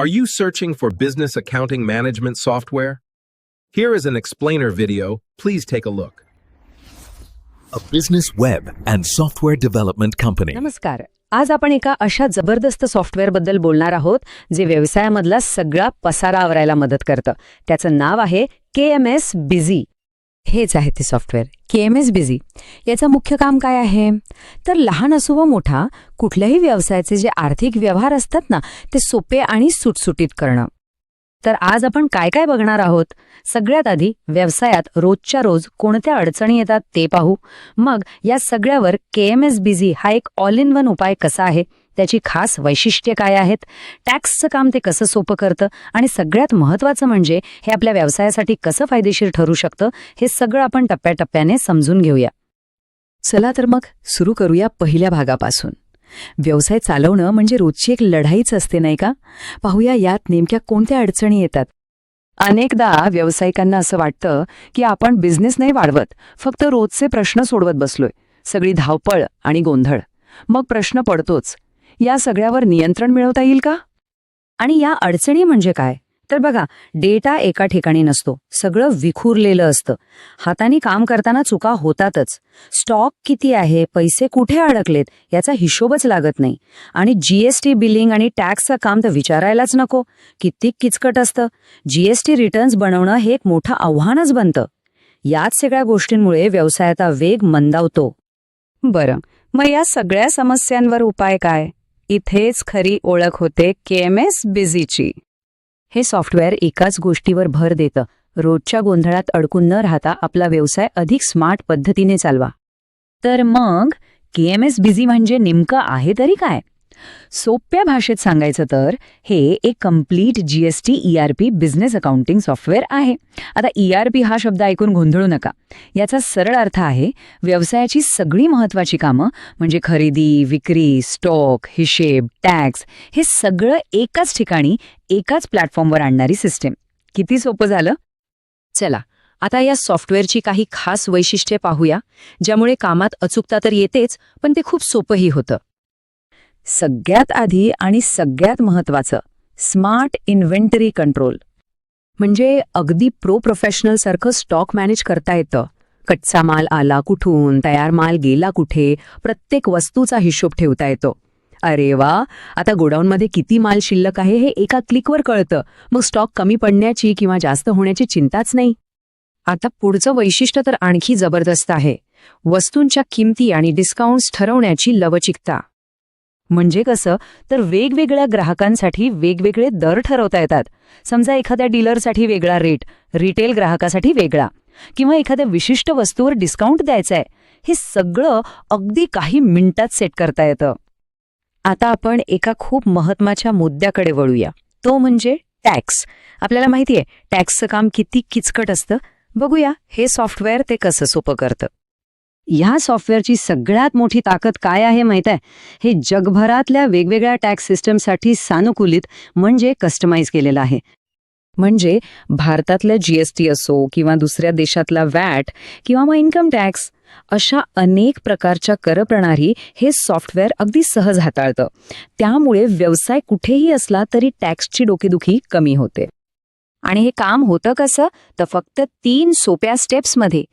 Are you searching for business accounting management software? Here is an explainer video. Please take a look. a business web and software development company. नमस्कार आज आपण एका अशा जबरदस्त सॉफ्टवेअरबद्दल बोलणार आहोत जे व्यवसायामधला सगळा पसारा आवरायला मदत करतं त्याचं नाव आहे के एम एस बिझी हेच आहे ते software K M S busy याचं मुख्य काम काय आहे? तर लहान असो व मोठा कुठल्याही व्यवसायाचे जे आर्थिक व्यवहार असतात ना ते सोपे आणि सुटसुटीत करणं. तर आज आपण काय काय बघणार आहोत? सगळ्यात आधी व्यवसायात रोजच्या रोज कोणत्या अडचणी येतात ते पाहू. मग या सगळ्यावर के एम एस बिझी हा एक ऑल इन वन उपाय कसा आहे? त्याची खास वैशिष्ट्ये काय आहेत? टॅक्सचं काम ते कसं सोपं करतं? आणि सगळ्यात महत्त्वाचं म्हणजे हे आपल्या व्यवसायासाठी कसं फायदेशीर ठरू शकतं? हे सगळं आपण टप्प्याटप्प्याने समजून घेऊया. चला तर मग सुरू करूया पहिल्या भागापासून. व्यवसाय चालवणं म्हणजे रोजची एक लढाईच असते नाही का? पाहूया यात नेमक्या कोणत्या अडचणी येतात. अनेकदा व्यावसायिकांना असं वाटतं की आपण बिझनेस नाही वाढवत फक्त रोजचे प्रश्न सोडवत बसलोय. सगळी धावपळ आणि गोंधळ. मग प्रश्न पडतोच या सगळ्यावर नियंत्रण मिळवता येईल का? आणि या अडचणी म्हणजे काय? तर बघा डेटा एका ठिकाणी नसतो. सगळं विखुरलेलं असतं. हाताने काम करताना चुका होतातच. स्टॉक किती आहे? पैसे कुठे अडकलेत? याचा हिशोबच लागत नाही. आणि जीएसटी बिलिंग आणि टॅक्सचं काम तर विचारायलाच नको. कित्येक किचकट असतं. जीएसटी रिटर्न्स बनवणं हे एक मोठं आव्हानच बनतं. याच सगळ्या गोष्टींमुळे व्यवसायाचा वेग मंदावतो. बरं. मग या सगळ्या समस्यांवर उपाय काय? इथेच खरी ओळख होते के एम एस बिझीची. हे सॉफ्टवेअर एकाच गोष्टीवर भर देतं. रोजच्या गोंधळात अडकून न राहता आपला व्यवसाय अधिक स्मार्ट पद्धतीने चालवा. तर मग के एम एस बिझी म्हणजे नेमकं आहे तरी काय? सोप्या भाषेत सांगायचं तर हे एक complete GST ERP business accounting software आहे. आता ईआरपी हा शब्द ऐकून गोंधळू नका. याचा सरळ अर्थ आहे व्यवसायाची सगळी महत्वाची कामं म्हणजे खरेदी विक्री स्टॉक हिशेब टॅक्स हे सगळं एकाच ठिकाणी एकाच प्लॅटफॉर्मवर आणणारी सिस्टीम किती सोपं झालं? चला आता या सॉफ्टवेअरची काही खास वैशिष्ट्ये पाहूया ज्यामुळे कामात अचूकता तर येतेच पण ते खूप सोपंही होतं. सगळ्यात आधी आणि सगळ्यात महत्वाचं स्मार्ट इन्व्हेंटरी कंट्रोल म्हणजे अगदी प्रो प्रोफेशनल सारखं स्टॉक मॅनेज करता येतं. कच्चा माल आला कुठून तयार माल गेला कुठे प्रत्येक वस्तूचा हिशोब ठेवता येतो. अरे वा आता गोडाऊनमध्ये किती माल शिल्लक आहे हे एका क्लिकवर कळतं. मग स्टॉक कमी पडण्याची किंवा जास्त होण्याची चिंताच नाही. आता पुढचं वैशिष्ट्य तर आणखी जबरदस्त आहे. वस्तूंच्या किमती आणि डिस्काउंट्स ठरवण्याची लवचिकता. म्हणजे कसं? तर वेगवेगळ्या ग्राहकांसाठी वेगवेगळे दर ठरवता येतात. समजा एखाद्या डीलरसाठी वेगळा रेट रिटेल ग्राहकासाठी वेगळा. किंवा एखाद्या विशिष्ट वस्तूवर डिस्काउंट द्यायचा आहे हे सगळं अगदी काही मिनिटात सेट करता येतं. आता आपण एका खूप महत्त्वाच्या मुद्द्याकडे वळूया. तो म्हणजे टॅक्स. आपल्याला माहिती आहे टॅक्सचं काम किती किचकट असतं. बघूया हे सॉफ्टवेअर ते कसं सोपं करतं. ह्या सॉफ्टवेअरची सगळ्यात मोठी ताकद काय आहे माहीत आहे हे जगभरातल्या वेगवेगळ्या टॅक्स सिस्टमसाठी सानुकूलित म्हणजे कस्टमाइज केलेलं आहे. म्हणजे भारतातल्या जीएसटी असो किंवा दुसऱ्या देशातला वॅट किंवा मग इन्कम टॅक्स अशा अनेक प्रकारच्या करप्रणाली हे सॉफ्टवेअर अगदी सहज हाताळतं. त्यामुळे व्यवसाय कुठेही असला तरी टॅक्सची डोकेदुखी कमी होते. आणि हे काम होतं कसं? तर फक्त तीन सोप्या स्टेप्समध्ये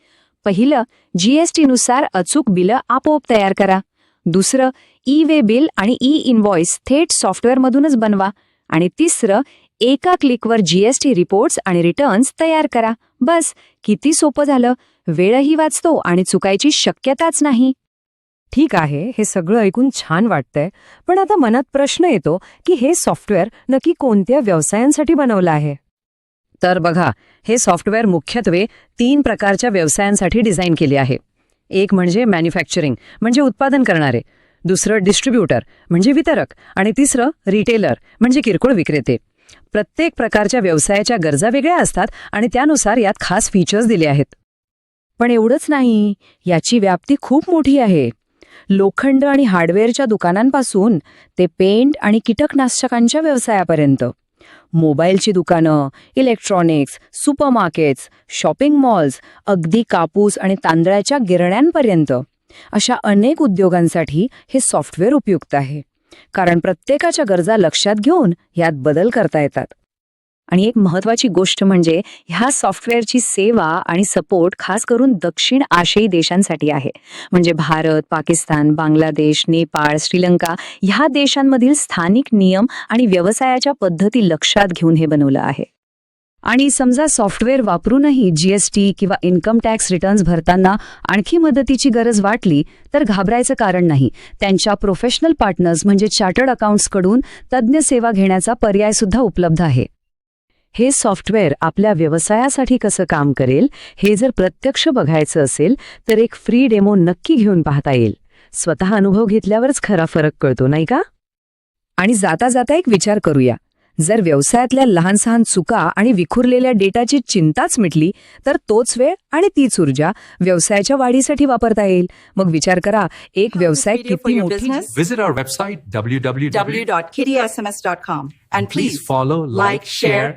पहिलं जीएसटीनुसार अचूक बिलं आपोआप तयार करा. दुसरं ई वे बिल आणि ई इनव्हॉइस थेट सॉफ्टवेअरमधूनच बनवा. आणि तिसरं एका क्लिकवर जीएसटी रिपोर्ट्स आणि रिटर्न्स तयार करा. बस किती सोपं झालं. वेळही वाचतो आणि चुकायची शक्यताच नाही. ठीक आहे हे सगळं ऐकून छान वाटतंय. पण आता मनात प्रश्न येतो की हे सॉफ्टवेअर नक्की कोणत्या व्यवसायांसाठी बनवलं आहे? तर बघा हे सॉफ्टवेअर मुख्यत्वे तीन प्रकारच्या व्यवसायांसाठी डिझाईन केले आहे. एक म्हणजे मॅन्युफॅक्चरिंग म्हणजे उत्पादन करणारे. दुसरं डिस्ट्रीब्युटर म्हणजे वितरक. आणि तिसरं रिटेलर म्हणजे किरकोळ विक्रेते. प्रत्येक प्रकारच्या व्यवसायाच्या गरजा वेगळ्या असतात आणि त्यानुसार यात खास फीचर्स दिले आहेत. पण एवढंच नाही याची व्याप्ती खूप मोठी आहे. लोखंड आणि हार्डवेअरच्या दुकानांपासून ते पेंट आणि कीटकनाशकांच्या व्यवसायापर्यंत. मोबाईलची दुकानं इलेक्ट्रॉनिक्स सुपरमार्केट्स शॉपिंग मॉल्स अगदी कापूस आणि तांदळाच्या गिरण्यांपर्यंत. अशा अनेक उद्योगांसाठी हे सॉफ्टवेअर उपयुक्त आहे. कारण प्रत्येकाच्या गरजा लक्षात घेऊन यात बदल करता येतात. आणि एक महत्वाची गोष्ट म्हणजे ह्या सॉफ्टवेअरची सेवा आणि सपोर्ट खास करून दक्षिण आशियाई देशांसाठी आहे. म्हणजे भारत पाकिस्तान बांगलादेश नेपाळ श्रीलंका ह्या देशांमधील स्थानिक नियम आणि व्यवसायाच्या पद्धती लक्षात घेऊन हे बनवलं आहे. आणि समजा सॉफ्टवेअर वापरूनही जीएसटी किंवा इन्कम टॅक्स रिटर्न्स भरताना आणखी मदतीची गरज वाटली तर घाबरायचं कारण नाही. त्यांच्या प्रोफेशनल पार्टनर्स म्हणजे चार्टर्ड अकाउंट्सकडून तज्ज्ञ सेवा घेण्याचा पर्याय सुद्धा उपलब्ध आहे. हे सॉफ्टवेअर आपल्या व्यवसायासाठी कसं काम करेल हे जर प्रत्यक्ष बघायचं असेल तर एक फ्री डेमो नक्की घेऊन पाहता येईल. स्वतः अनुभव घेतल्यावरच खरा फरक कळतो नाही का? आणि जाता जाता एक विचार करूया. जर व्यवसायातल्या लहान सहान चुका आणि विखुरलेल्या डेटाची चिंताच मिटली तर तोच वेळ आणि तीच ऊर्जा व्यवसायाच्या वाढीसाठी वापरता येईल. मग विचार करा एक व्यवसाय किती visit and please follow like share